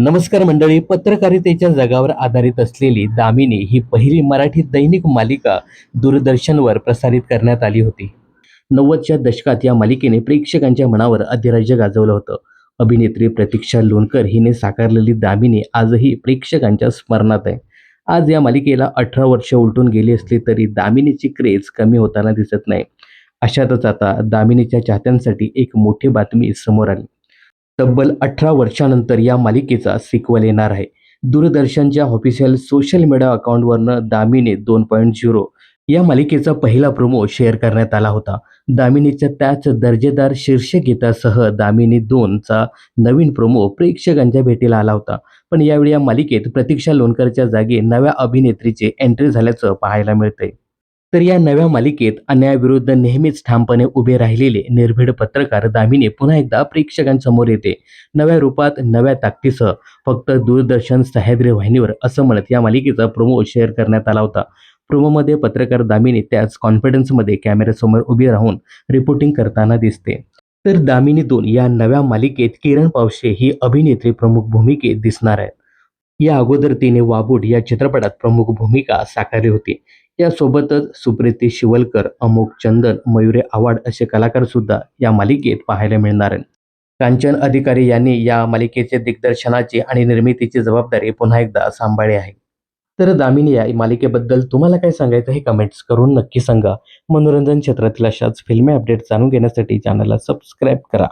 नमस्कार मंडळी पत्रकारितेच्या जगावर आधारित असलेली दामिनी ही पहिली मराठी दैनिक मालिका दूरदर्शनवर प्रसारित करण्यात आली होती. नव्वदच्या दशकात या मालिकेने प्रेक्षकांच्या मनावर अधिराज्य गाजवलं होतं. अभिनेत्री प्रतीक्षा लोणकर हिने साकारलेली दामिनी आजही प्रेक्षकांच्या स्मरणात आहे. आज या मालिकेला अठरा वर्ष उलटून गेली असली तरी दामिनीची क्रेज कमी होताना दिसत नाही. अशातच आता दामिनीच्या चाहत्यांसाठी एक मोठी बातमी समोर आली. तब्बल अठरा वर्षानंतर या मालिकेचा सिक्वल येणार आहे. दूरदर्शनच्या ऑफिशियल सोशल मीडिया अकाउंटवरनं दामिनी दोन पॉईंट झिरो या मालिकेचा पहिला प्रोमो शेअर करण्यात आला होता. दामिनीच्या त्याच दर्जेदार शीर्षगीतासह दामिनी दोनचा नवीन प्रोमो प्रेक्षकांच्या भेटीला आला होता. पण यावेळी या मालिकेत प्रतीक्षा लोणकरच्या जागी नव्या अभिनेत्रीचे एंट्री झाल्याचं पाहायला मिळतंय. तर या नव्या मालिकेत अन्यायाविरुद्ध नेहमीच ठामपणे उभे राहिलेले निर्भीड पत्रकार दामिनी पुन्हा एकदा प्रेक्षकांसमोर येते. नव्या रूपात नव्या ताकदीसह फक्त दूरदर्शन सह्याद्री वाहिनीवर असं म्हणत या मालिकेचा प्रोमो शेअर करण्यात आला होता. प्रोमोमध्ये पत्रकार दामिनी त्याच कॉन्फिडन्समध्ये कॅमेऱ्यासमोर उभी राहून रिपोर्टिंग करताना दिसते. तर दामिनी दोन या नव्या मालिकेत किरण पावशे ही अभिनेत्री प्रमुख भूमिकेत दिसणार आहेत. या अगोदर तिने वाबूड या चित्रपटात प्रमुख भूमिका साकारली होती. यासोबतच सुप्रिती शिवलकर अमोक चंदन मयुरे आवाड असे कलाकार सुद्धा या मालिकेत पाहायला मिळणार आहेत. कांचन अधिकारी यांनी या मालिकेचे दिग्दर्शनाची आणि निर्मितीची जबाबदारी पुन्हा एकदा सांभाळली आहे. तर दामिनी या मालिकेबद्दल तुम्हाला काय सांगायचं हे कमेंट्स करून नक्की सांगा. मनोरंजन क्षेत्रातील अशाच फिल्मी अपडेट जाणून घेण्यासाठी चॅनलला सबस्क्राईब करा.